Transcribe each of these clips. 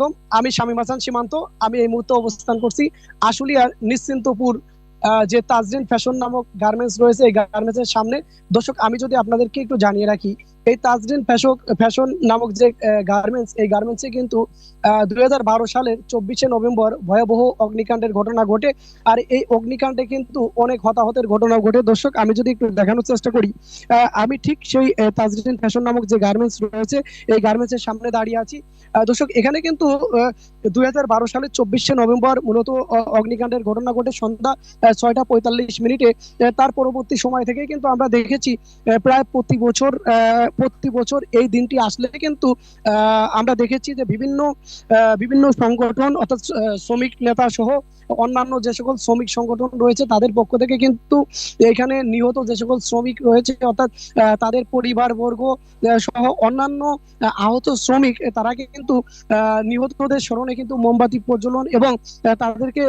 আলাইকুম আমি শামীম হাসান সীমান্ত, আমি এই মুহূর্তে অবস্থান করছি আশুলিয়ার নিশ্চিন্তপুর যে তাজরিন ফ্যাশন নামক গার্মেন্টস রয়েছে, এই গার্মেন্টস এর সামনে। দর্শক, আমি যদি আপনাদেরকে একটু জানিয়ে রাখি এই তাজরিন ফ্যাশন ফ্যাশন নামক যে গার্মেন্টস এই গার্মেন্টসে কিন্তু দুই হাজার বারো সালের চব্বিশে নভেম্বর ভয়াবহ অগ্নিকাণ্ডের ঘটনা ঘটে। আর এই অগ্নিকাণ্ডে কিন্তু অনেক হতাহতের ঘটনা ঘটে। দর্শক, আমি যদি একটু দেখানোর চেষ্টা করি আমি ঠিক সেই তাজরিন ফ্যাশন নামক যে গার্মেন্টস রয়েছে, এই গার্মেন্টস এর সামনে দাঁড়িয়ে আছি। দর্শক, এখানে কিন্তু দুই হাজার বারো সালের চব্বিশে নভেম্বর মূলত অগ্নিকাণ্ডের ঘটনা ঘটে সন্ধ্যা ছয়টা পঁয়তাল্লিশ মিনিটে। তার পরবর্তী সময় থেকে কিন্তু আমরা দেখেছি প্রায় প্রতি বছর প্রতি বছর এই দিনটি আসলে কিন্তু আমরা দেখেছি যে বিভিন্ন বিভিন্ন সংগঠন অর্থাৎ শ্রমিক নেতা সহ অন্যান্য যে সকল শ্রমিক সংগঠন রয়েছে তাদের পক্ষ থেকে কিন্তু এখানে নিহত যে সকল শ্রমিক রয়েছে অর্থাৎ তাদের পরিবারবর্গ আহ, সহ অন্যান্য আহত শ্রমিক তারা কিন্তু নিহতদের স্মরণে কিন্তু মোমবাতি প্রজ্বলন এবং তাদেরকে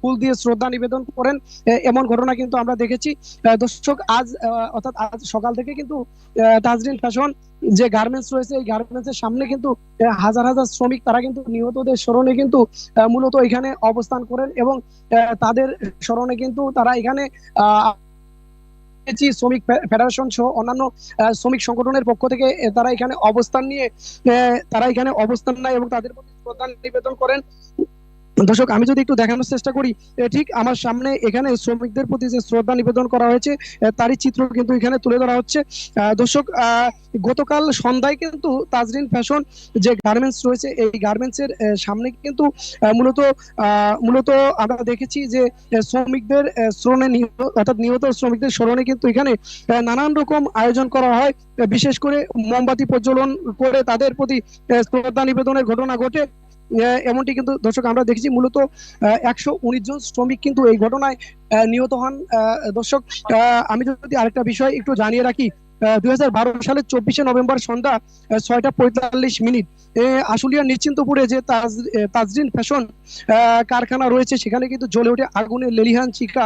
ফুল দিয়ে শ্রদ্ধা নিবেদন করেন। এমন ঘটনা কিন্তু আমরা দেখেছি। দর্শক আজ অর্থাৎ আজ সকাল থেকে কিন্তু তাজরিন ফ্যাশন যে গার্মেন্টস রয়েছে এই গার্মেন্টস এর সামনে কিন্তু হাজার হাজার শ্রমিক তারা কিন্তু নিহতদের স্মরণে কিন্তু মূলত এখানে অবস্থান করেন এবং তাদের স্মরণে কিন্তু তারা এখানে শ্রমিক ফেডারেশন সহ অন্যান্য শ্রমিক সংগঠনের পক্ষ থেকে তারা এখানে অবস্থান নিয়ে তারা এখানে অবস্থান নেয় এবং তাদের প্রতি শ্রদ্ধা নিবেদন করেন। দর্শক আমি যদি একটু দেখানোর চেষ্টা করি ঠিক আমার সামনে এখানে শ্রমিকদের প্রতি যে শ্রদ্ধা নিবেদন করা হয়েছে তারই চিত্র কিন্তু এখানে তুলে ধরা হচ্ছে। দর্শক গতকাল সন্ধ্যায় কিন্তু তাজরিন ফ্যাশন যে গার্মেন্টস রয়েছে এই গার্মেন্টস এর আহ, সামনে কিন্তু মূলত মূলত আমরা দেখেছি যে শ্রমিকদের শ্রমে অর্থাৎ নিহত শ্রমিকদের স্মরণে কিন্তু এখানে নানান রকম আয়োজন করা হয়। বিশেষ করে মোমবাতি প্রজ্বলন করে তাদের প্রতি শ্রদ্ধা নিবেদনের ঘটনা ঘটে। এমনটি কিন্তু দর্শক আমরা দেখেছি। মূলত একশো উনিশ জন শ্রমিক কিন্তু এই ঘটনায় নিহত হন। দর্শক আমি যদি আরেকটা বিষয় একটু জানিয়ে রাখি দুই সালের চব্বিশে নভেম্বর সন্ধ্যা ছয়টা পঁয়তাল্লিশ মিনিট আশুলিয়ার নিশ্চিন্তপুরে যে তাজ তাজরিন ফ্যাশন কারখানা রয়েছে, সেখানে কিন্তু জ্বলে ওঠে আগুনের লেলিহান শিখা।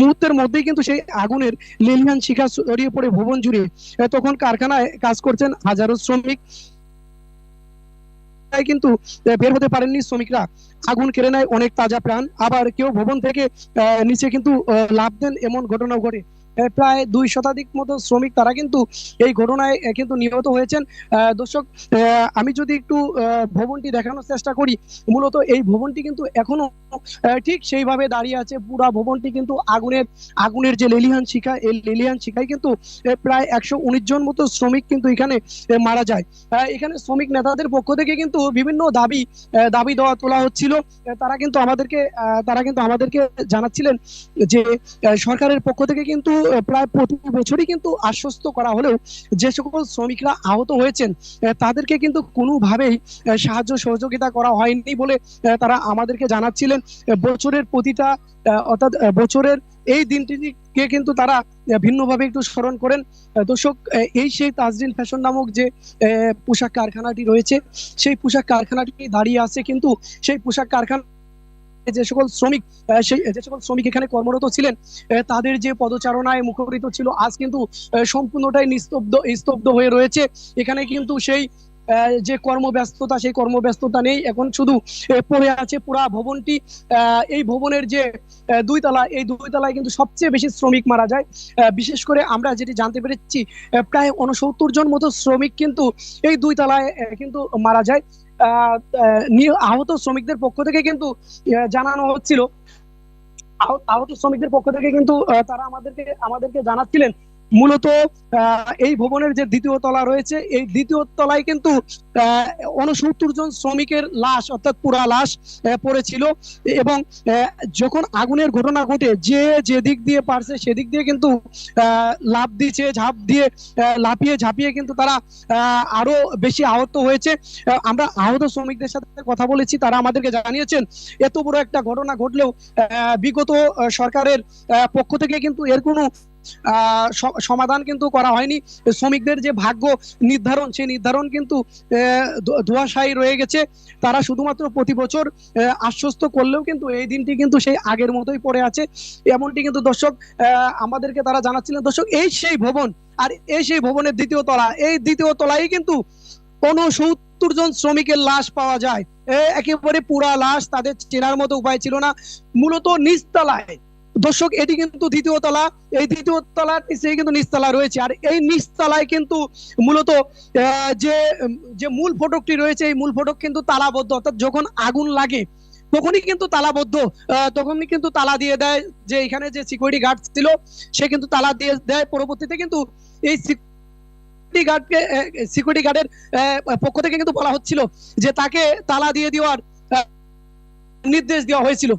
মুহূর্তের মধ্যেই কিন্তু সেই আগুনের লেলিহান শিখা ছড়িয়ে পড়ে ভবন জুড়ে। তখন কারখানায় কাজ করছেন হাজারো শ্রমিক। তাই কিন্তু বের হতে পারেননি শ্রমিকরা। আগুন কেড়ে নেয় অনেক তাজা প্রাণ। আবার কেউ ভবন থেকে নিচে কিন্তু লাভ দেন এমন ঘটনাও ঘটে। প্রায় দুই শতাধিক মতো শ্রমিক তারা কিন্তু এই ঘটনায় কিন্তু নিহত হয়েছেন। দর্শক আমি যদি একটু ভবনটি দেখানোর চেষ্টা করি, মূলত এই ভবনটি কিন্তু এখনও ঠিক সেইভাবে দাঁড়িয়ে আছে পুরা ভবনটি কিন্তু আগুনের আগুনের যে লেলিহান শিখা, এই লেলিহান শিখায় কিন্তু প্রায় একশো উনিশ জন মতো শ্রমিক কিন্তু এখানে মারা যায়। এখানে শ্রমিক নেতাদের পক্ষ থেকে কিন্তু বিভিন্ন দাবি দাবি দেওয়া, তোলা হচ্ছিল। তারা কিন্তু আমাদেরকে তারা কিন্তু আমাদেরকে জানাচ্ছিলেন যে সরকারের পক্ষ থেকে কিন্তু প্রায় প্রতি বছরই কিন্তু আশ্বস্ত করা হলেও যে সকল শ্রমিকরা আহত হয়েছেন তাদেরকে কিন্তু কোনোভাবেই সাহায্য সহযোগিতা করা হয়নি বলে তারা আমাদেরকে জানাচ্ছিলেন। আহ, বছরের প্রতিটা অর্থাৎ বছরের এই দিনটিকে কিন্তু তারা ভিন্নভাবে একটু স্মরণ করেন। দর্শক এই সেই তাজরিন ফ্যাশন নামক যে পোশাক কারখানাটি রয়েছে সেই পোশাক কারখানাটি দাঁড়িয়ে আছে কিন্তু সেই পোশাক কারখানা যে সকল শ্রমিক যে সকল শ্রমিক এখানে কর্মরত ছিলেন তাদের যে পদচারণায় মুখরিত ছিল আজ কিন্তু সম্পূর্ণটাই নিস্তব্ধ স্তব্ধ হয়ে রয়েছে। এখানে কিন্তু সেই যে কর্মব্যস্ততা সেই কর্মব্যস্ততা নেই। এখন শুধু পড়ে আছে পুরা ভবনটি। এই ভবনের যে দুই তলা এই দুই তলায় কিন্তু সবচেয়ে বেশি শ্রমিক মারা যায়। বিশেষ করে আমরা যেটি জানতে পেরেছি প্রায় উনসত্তর জন মতো শ্রমিক কিন্তু এই দুই তলায় কিন্তু মারা যায়। আহ, আহ, আহত শ্রমিকদের পক্ষ থেকে কিন্তু জানানো হচ্ছিল। আহত শ্রমিকদের পক্ষ থেকে কিন্তু তারা আমাদেরকে আমাদেরকে জানাচ্ছিলেন মূলত এই ভবনের যে দ্বিতীয় তলা রয়েছে, এই দ্বিতীয় তলায় কিন্তু উনসত্তর জন শ্রমিকের লাশ, অর্থাৎ পুরা লাশ পড়েছিল। এবং যখন আগুনের ঘটনা ঘটে, যে যে দিক দিয়ে পারছে সেদিক দিয়ে কিন্তু লাফ দিয়েছে ঝাঁপ দিয়ে লাফিয়ে ঝাঁপিয়ে কিন্তু তারা আরও বেশি আহত হয়েছে। আমরা আহত শ্রমিকদের সাথে কথা বলেছি, তারা আমাদেরকে জানিয়েছেন, এত বড় একটা ঘটনা ঘটলেও বিগত সরকারের পক্ষ থেকে কিন্তু এর কোনো সমাধান কিন্তু করা হয়নি। শ্রমিকদের যে ভাগ্য নির্ধারণ সেই নির্ধারণ কিন্তু আহ, ধো- ধোঁয়াশায়ী রয়ে গেছে। তারা শুধুমাত্র প্রতি বছর আশ্বস্ত করলেও কিন্তু এই দিনটি কিন্তু সেই আগের মতোই পড়ে আছে। এমনটি কিন্তু দর্শক আমাদেরকে তারা জানাচ্ছিলেন। দর্শক এই সেই ভবন আর এই সেই ভবনের দ্বিতীয় তলা এই দ্বিতীয় তলায় কিন্তু উনসত্তর জন শ্রমিকের লাশ পাওয়া যায়। একেবারে পুরা লাশ তাদের চেনার মতো উপায় ছিল না। মূলত নিচতলায় দর্শক, এটি কিন্তু দ্বিতীয় তলা। এই দ্বিতীয় তলার নিচে কিন্তু নিচতলা রয়েছে। আর এই নিচতলায় কিন্তু মূলত যে যে মূল ফটকটি রয়েছে, এই মূল ফটক কিন্তু তালাবদ্ধ। অর্থাৎ যখন আগুন লাগে, তখনই কিন্তু তালাবদ্ধ তখনই কিন্তু তালা দিয়ে দেয়। যে এখানে যে সিকিউরিটি গার্ড ছিল, সে কিন্তু তালা দিয়ে দেয়। পরবর্তীতে কিন্তু এই সিকিউরিটি গার্ডকে সিকিউরিটি গার্ডের পক্ষ থেকে কিন্তু বলা হচ্ছিল যে তাকে তালা দিয়ে দেওয়ার নির্দেশ দেওয়া হয়েছিল।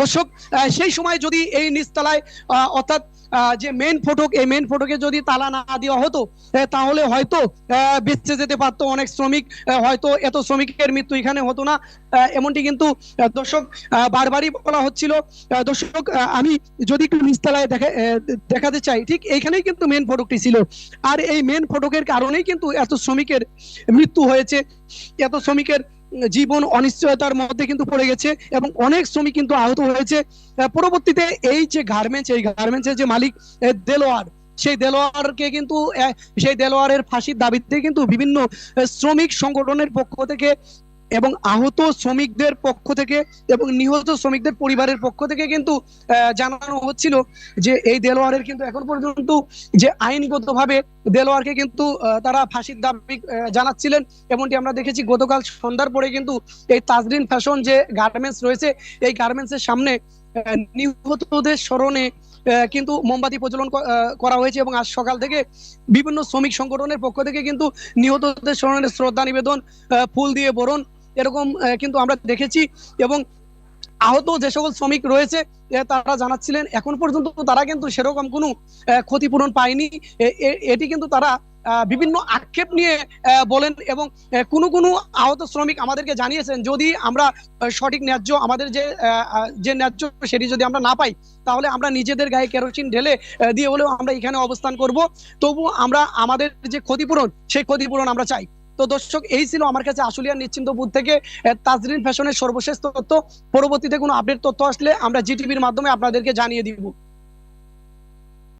দর্শক সেই সময় যদি এই নিচতলায় অর্থাৎ যে মেন ফটক, এই মেন ফটকে যদি তালা না দেওয়া হতো তাহলে হয়তো বেঁচে যেতে পারতো অনেক শ্রমিক হয়তো এত শ্রমিকের মৃত্যু এখানে হতো না। এমনটি কিন্তু দর্শক বারবারই বলা হচ্ছিল। দর্শক আমি যদি একটু নিচতলায় দেখা দেখাতে চাই, ঠিক এইখানেই কিন্তু মেন ফটকটি ছিল। আর এই মেন ফটকের কারণেই কিন্তু এত শ্রমিকের মৃত্যু হয়েছে। এত শ্রমিকের জীবন অনিশ্চয়তার মধ্যে কিন্তু পড়ে গেছে এবং অনেক শ্রমিক কিন্তু আহত হয়েছে। পরবর্তীতে এই যে গার্মেন্টস এই গার্মেন্টসের যে মালিক দেলোয়ার, সেই দেলোয়ারকে কিন্তু সেই দেলোয়ারের ফাঁসির দাবিতে কিন্তু বিভিন্ন শ্রমিক সংগঠনের পক্ষ থেকে এবং আহত শ্রমিকদের পক্ষ থেকে এবং নিহত শ্রমিকদের পরিবারের পক্ষ থেকে কিন্তু জানানো হচ্ছিল যে এই দেলোয়ারের কিন্তু এখন পর্যন্ত যে আইনগতভাবে দেলোয়ারকে কিন্তু তারা ফাঁসির দাবি জানাচ্ছিলেন। এমনটি আমরা দেখেছি গতকাল সন্ধ্যার পরে কিন্তু এই তাজরিন ফ্যাশন যে গার্মেন্টস রয়েছে, এই গার্মেন্টস এর সামনে নিহতদের স্মরণে কিন্তু মোমবাতি প্রচলন করা হয়েছে এবং আজ সকাল থেকে বিভিন্ন শ্রমিক সংগঠনের পক্ষ থেকে কিন্তু নিহতদের স্মরণে শ্রদ্ধা নিবেদন ফুল দিয়ে বরণ এরকম কিন্তু আমরা দেখেছি এবং আহত যে সকল শ্রমিক রয়েছে তারা জানাচ্ছিলেন, এখন পর্যন্ত তারা কিন্তু সেরকম কোনো ক্ষতিপূরণ পায়নি। এটি কিন্তু তারা বিভিন্ন আক্ষেপ নিয়ে বলেন এবং কোনো কোনো আহত শ্রমিক আমাদেরকে জানিয়েছেন, যদি আমরা সঠিক ন্যায্য আমাদের যে যে ন্যায্য সেটি যদি আমরা না পাই, তাহলে আমরা নিজেদের গায়ে কেরোসিন ঢেলে দিয়ে হলেও আমরা এখানে অবস্থান করব। তবু আমরা আমাদের যে ক্ষতিপূরণ, সেই ক্ষতিপূরণ আমরা চাই। তো দর্শক, এই ছিল আমার কাছে আশুলিয়া নিশ্চিন্তপুর থেকে তাজরিন ফ্যাশনের সর্বশেষ তথ্য। পরবর্তীতে কোনো আপডেট তথ্য আসলে আমরা জিটিভির মাধ্যমে আপনাদেরকে জানিয়ে দিব।